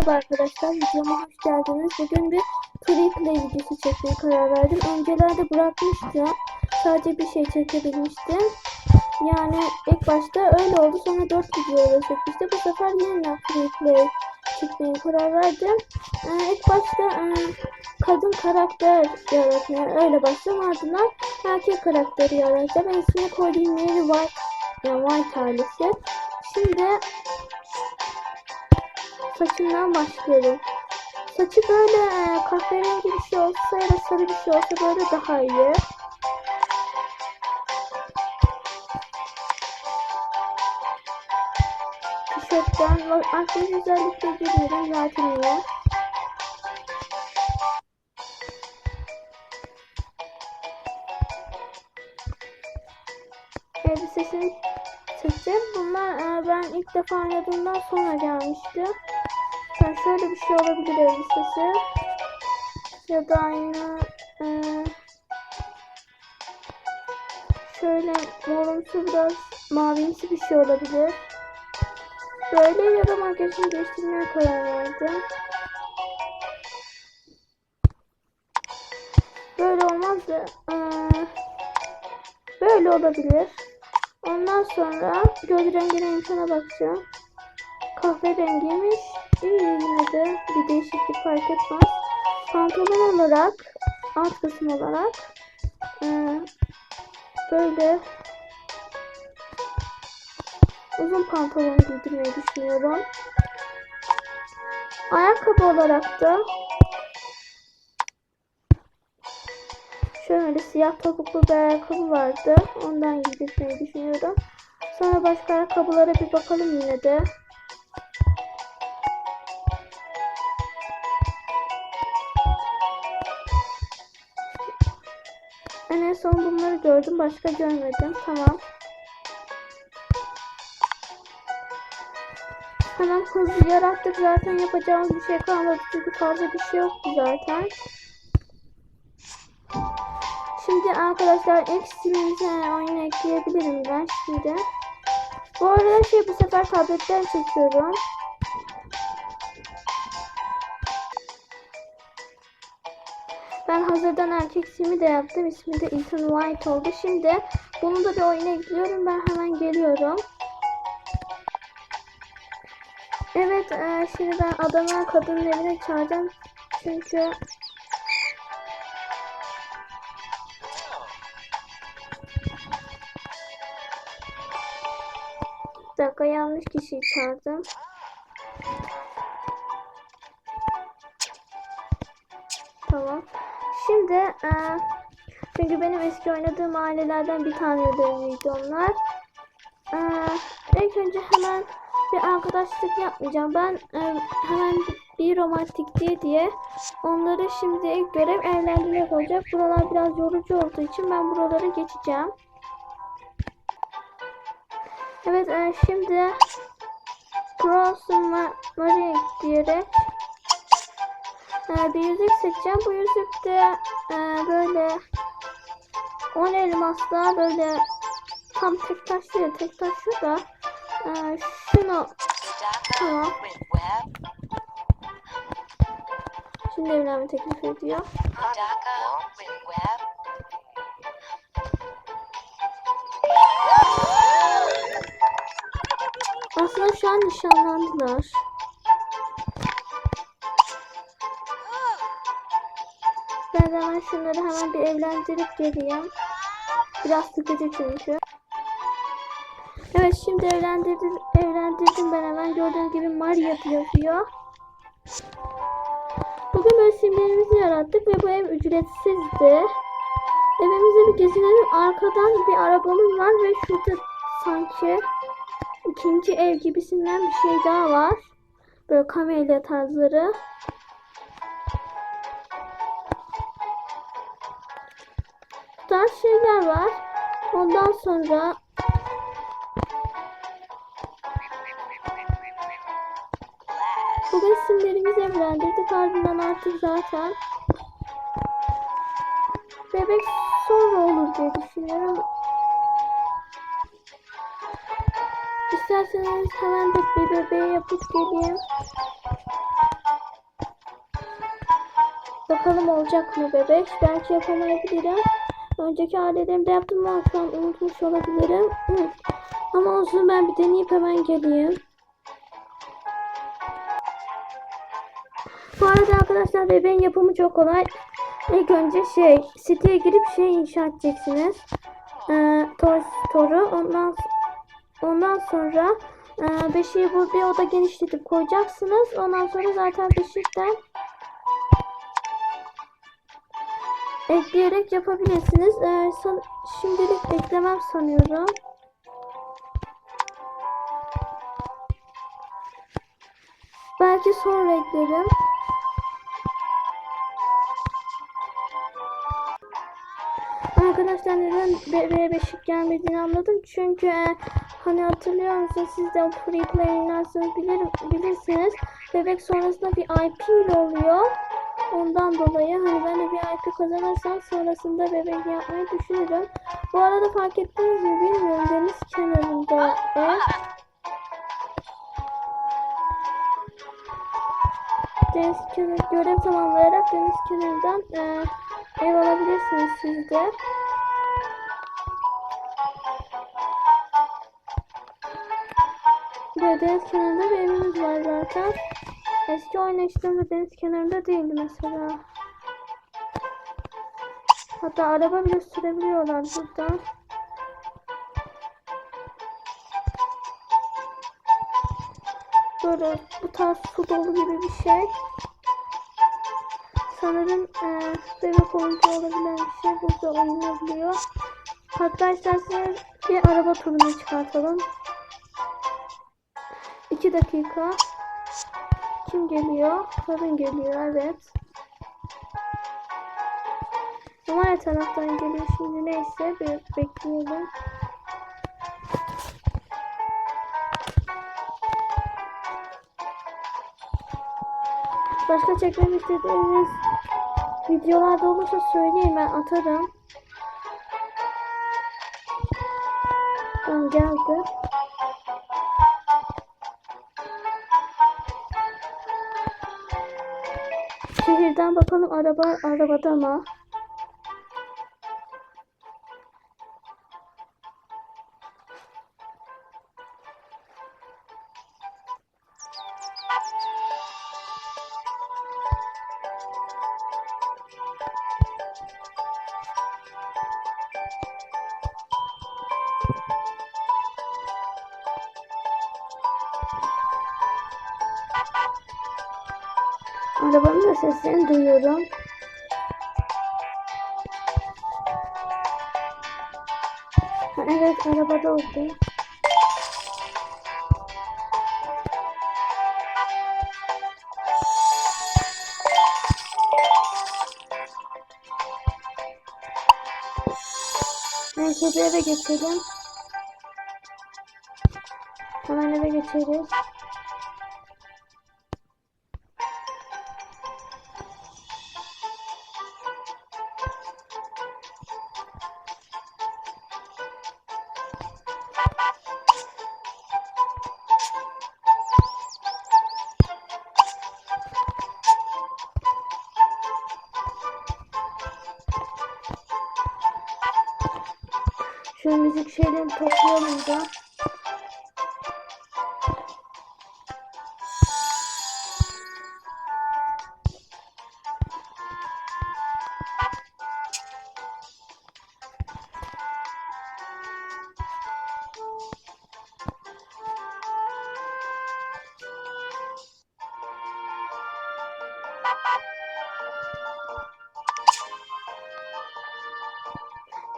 Merhaba arkadaşlar, videoma hoş geldiniz. Bugün bir play videosu çekmeye karar verdim. Öncelerde bırakmıştım. Sadece bir şey çekebilmiştim. Yani ilk başta öyle oldu. Sonra 4 video öyle çekmişti. Bu sefer yeniden play çekmeye karar verdim. Ee, ilk başta e, kadın karakter yaratmaya öyle başladım. Ardından erkek karakteri yaratacağım. Ben ismini koyduğum Mary White, yani White ailesi. Şimdi saçından başlıyorum. Saçı böyle e, kahverengi bir şey olsa ya da sarı bir şey olsa böyle daha iyi. Tişörtten aktif özellikle girmiyorum zaten iyi. Elbisesini seçtim. Bunlar e, ben ilk defa oynadığımdan sonra gelmişti. Yani şöyle bir şey olabilir elbisesi. Ya da aynı e, şöyle morumsu biraz mavimsi bir şey olabilir. Böyle ya da makyajını değiştirmeye karar verdim. Böyle olmaz da e, böyle olabilir. Ondan sonra göz rengi rengine bakacağım. Kahverengiymiş. İyi yine de bir değişiklik fark etmez. Pantolon olarak alt kısım olarak e, böyle uzun pantolon giydirmeyi düşünüyorum. Ayakkabı olarak da şöyle siyah topuklu bir ayakkabı vardı. Ondan giydirmeyi düşünüyorum. Sonra başka ayakkabılara bir bakalım yine de. Son bunları gördüm. Başka görmedim. Tamam. Hemen hızlı yarattık. Zaten yapacağımız bir şey kalmadı. Çünkü fazla bir şey yoktu zaten. Şimdi arkadaşlar ilk stilimize oyuna ekleyebilirim ben şimdi. Bu arada şey bu sefer tabletten çekiyorum. Ben hazırdan erkek ismi de yaptım. İsmi de Ethan White oldu. Şimdi bunu da bir oyuna ekliyorum. Ben hemen geliyorum. Evet e, şimdi ben adamı kadının evine çağıracağım. Çünkü Bir dakika yanlış kişiyi çağırdım. Şimdi e, çünkü benim eski oynadığım ailelerden bir taneleriydi onlar. E, ilk önce hemen bir arkadaşlık yapmayacağım. Ben e, hemen bir romantik diye diye onları şimdi ilk görev evlendirmek olacak. Buralar biraz yorucu olduğu için ben buraları geçeceğim. Evet e, şimdi Cross Marie diyerek e, bir yüzük seçeceğim. Bu yüzük de e, böyle 10 elmasla böyle tam tek taş değil tek taş şu da e, şunu tamam. Şimdi evlenme teklif ediyor. Aslında şu an nişanlandılar. Hemen şunları hemen bir evlendirip geleyim. Biraz sıkıcı çünkü. Evet şimdi evlendirdim, evlendirdim ben hemen gördüğünüz gibi Maria yazıyor. Bugün böyle simgelerimizi yarattık ve bu ev ücretsizdi. Evimize bir gezinelim. Arkadan bir arabamız var ve şurada sanki ikinci ev gibisinden bir şey daha var. Böyle kamelya tarzları. Sonra Bugün simlerimizi evlendirdik. Ardından artık zaten bebek sonra olur diye düşünüyorum. İsterseniz hemen de bir bebeği yapıp geleyim. Bakalım olacak mı bebek? Belki yapamayabilirim. Önceki aletlerimde yaptım ama şu an unutmuş olabilirim. Hı. Ama olsun ben bir deneyip hemen geleyim. Bu arada arkadaşlar bebeğin yapımı çok kolay. İlk önce şey siteye girip şey inşa edeceksiniz. Ee, Toy Store'u. Ondan ondan sonra e, beşiği bu bir oda genişletip koyacaksınız. Ondan sonra zaten beşikten ekleyerek yapabilirsiniz. Ee, san- şimdilik eklemem sanıyorum. Belki sonra eklerim. Arkadaşlar neden bebeğe beşik gelmediğini anladım. Çünkü e, hani hatırlıyor musunuz siz de free play oynarsınız bilir, bilirsiniz. Bebek sonrasında bir IP ile oluyor. Ondan dolayı hani ben de bir IP kazanırsam sonrasında bebek yapmayı düşünürüm. Bu arada fark ettiniz mi bilmiyorum deniz kenarında ev. Deniz kenarı görev tamamlayarak deniz kenarından e, ev alabilirsiniz siz de. Böyle deniz kenarında bir evimiz var zaten. Eski oynayışlarımda deniz kenarında değildi mesela. Hatta araba bile sürebiliyorlar buradan. Böyle bu tarz su dolu gibi bir şey. Sanırım e, bebek oyuncağı olabilen bir şey burada oynanabiliyor. Hatta isterseniz bir araba turuna çıkartalım. 2 dakika. Kim geliyor? Kadın geliyor evet. Ama her taraftan geliyor şimdi neyse bir bekleyelim. Başka çekmemi istediğiniz videolarda olursa söyleyin ben atarım. Tamam geldi. Şehirden bakalım araba arabada mı? Arabanın da seslerini duyuyorum. Ha, evet arabada oldu. Bir eve geçelim. Hemen eve geçeriz. Şu müzik şeylerini toplayalım da.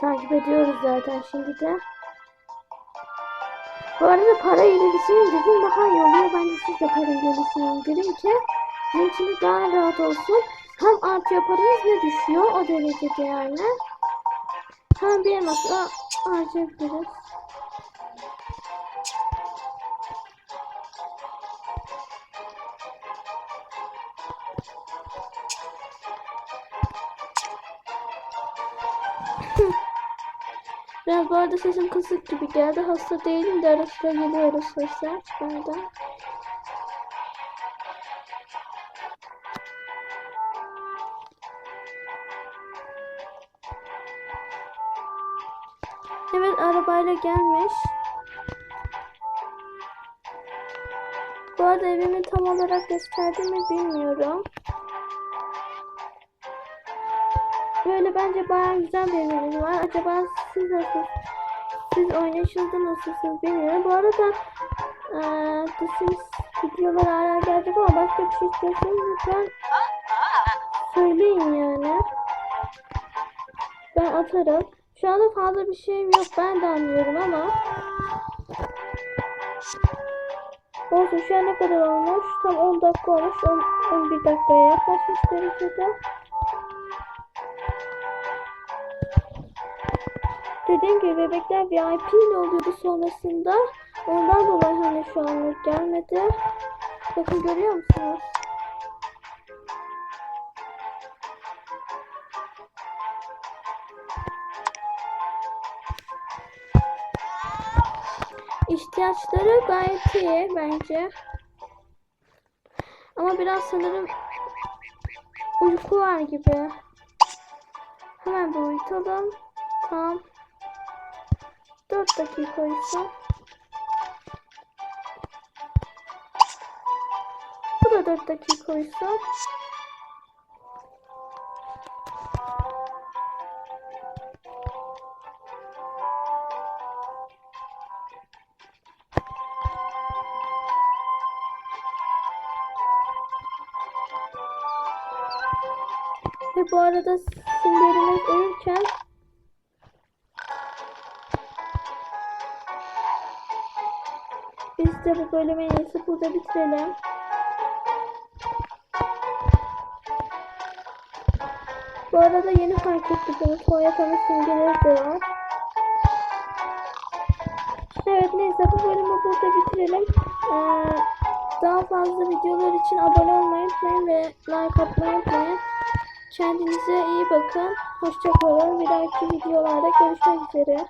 Takip ediyoruz zaten şimdi de. Bu arada para ilerisini indirin daha iyi oluyor. Bence siz de para ilerisini indirin ki sizin daha rahat olsun. Hem artıyor paranız ne düşüyor o derecede yani. Hem bir elmasla harcayabiliriz. Biraz bu arada sesim kısık gibi geldi. Hasta değilim de ara sıra geliyoruz sesler. Burada. Evet arabayla gelmiş. Bu arada evimi tam olarak gösterdim mi bilmiyorum. Böyle bence bayağı güzel bir evimiz var. Acaba siz nasıl? Siz oynayışınızda nasılsınız bilmiyorum. Bu arada eee The Sims videoları hala gelecek ama başka bir şey istiyorsanız lütfen söyleyin yani. Ben atarım. Şu anda fazla bir şeyim yok. Ben de anlıyorum ama. Olsun şu an ne kadar olmuş? Tam 10 dakika olmuş. 10, 11 dakikaya yaklaşmış derecede. Dediğim gibi bebekler VIP ile oluyordu sonrasında. Ondan dolayı hani şu anlık gelmedi. Bakın görüyor musunuz? İhtiyaçları gayet iyi bence. Ama biraz sanırım uyku var gibi. Hemen bir uyutalım. Tamam. 4 dakika uyusun. Bu da 4 dakika uyusun. Ve bu arada simlerimiz uyurken bu bölümü en iyisi burada bitirelim. Bu arada yeni fark ettik bunu. Tuvalet ana simgeleri de var. Evet neyse bu bölümü burada bitirelim. Ee, daha fazla videolar için abone olmayı unutmayın ve like atmayı unutmayın. Kendinize iyi bakın. Hoşçakalın. Bir dahaki videolarda görüşmek üzere.